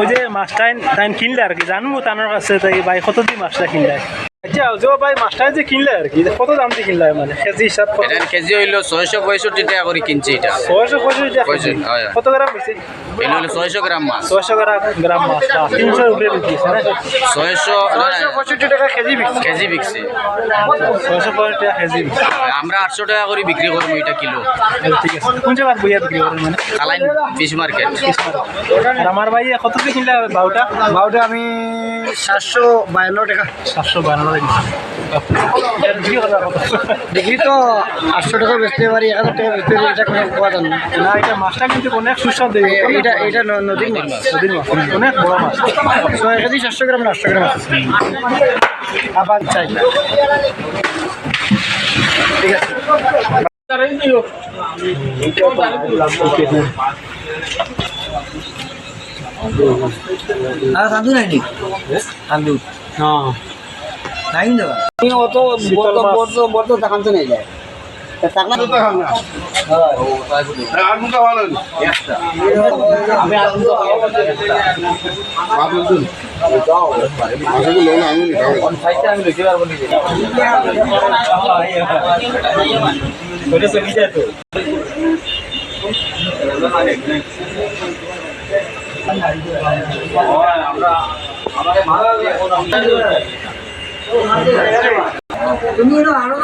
ওই যে মাছটা কিনলে আর কি, জানব তানোর কাছে তাই ভাই কত দিয়ে মাছটা কিনলে? আচ্ছা যে ভাই মাছটা যে কিনলে আর কি কত দাম দিয়ে কিনলে মানে? কেজি হিসাব এটার কেজি হইল ছয়শো পঁয়ষট্টি টাকা করে কিনছি এটা। ছয়শো পঁয়ষট্টি টাকা কেজি। পঁয়ষট্টি। কত গ্রাম বেশি? এটা হলো ছয়শো গ্রাম মাছ। ছয়শো গ্রাম গ্রাম মাছ তিনশো উপরে বিক্রি ছয়শো ছয়শো পঁয়ষট্টি টাকা কেজি বিক্রি। কেজি বিকছে ছয়শো পঁয়ষট্টি টাকা কেজি আমরা আটশো টাকা করে বিক্রি করব এটা কিলো। ঠিক আছে। কোন জায়গায় বইয়া বিক্রি করেন মানে? কালাইন ফিশ মার্কেট। আমার ভাই কত দিয়ে কিনলে বারোটা বাউটা? আমি সাতশো বায়ান্ন টাকা। সাতশো কত দেখি তো আটশো টাকা বেচতে পারি এক হাজার টাকা বেচতে পারি এটা কোনো উপাদান না এটা মাছটা কিন্তু অনেক সুস্বাদু এটা এটা নদীর মাছ। নদীর মাছ অনেক বড় মাছ। ছয় কেজি সাতশো গ্রাম আটশো গ্রাম আছে। আবার চাই। ঠিক আছে। আর কান্দু নাই নি কান্দু হ্যাঁ। নাই তো অত শীতল মাছ। বড় বড় দেখাতে যায় চলে যায় তো তুমি আরও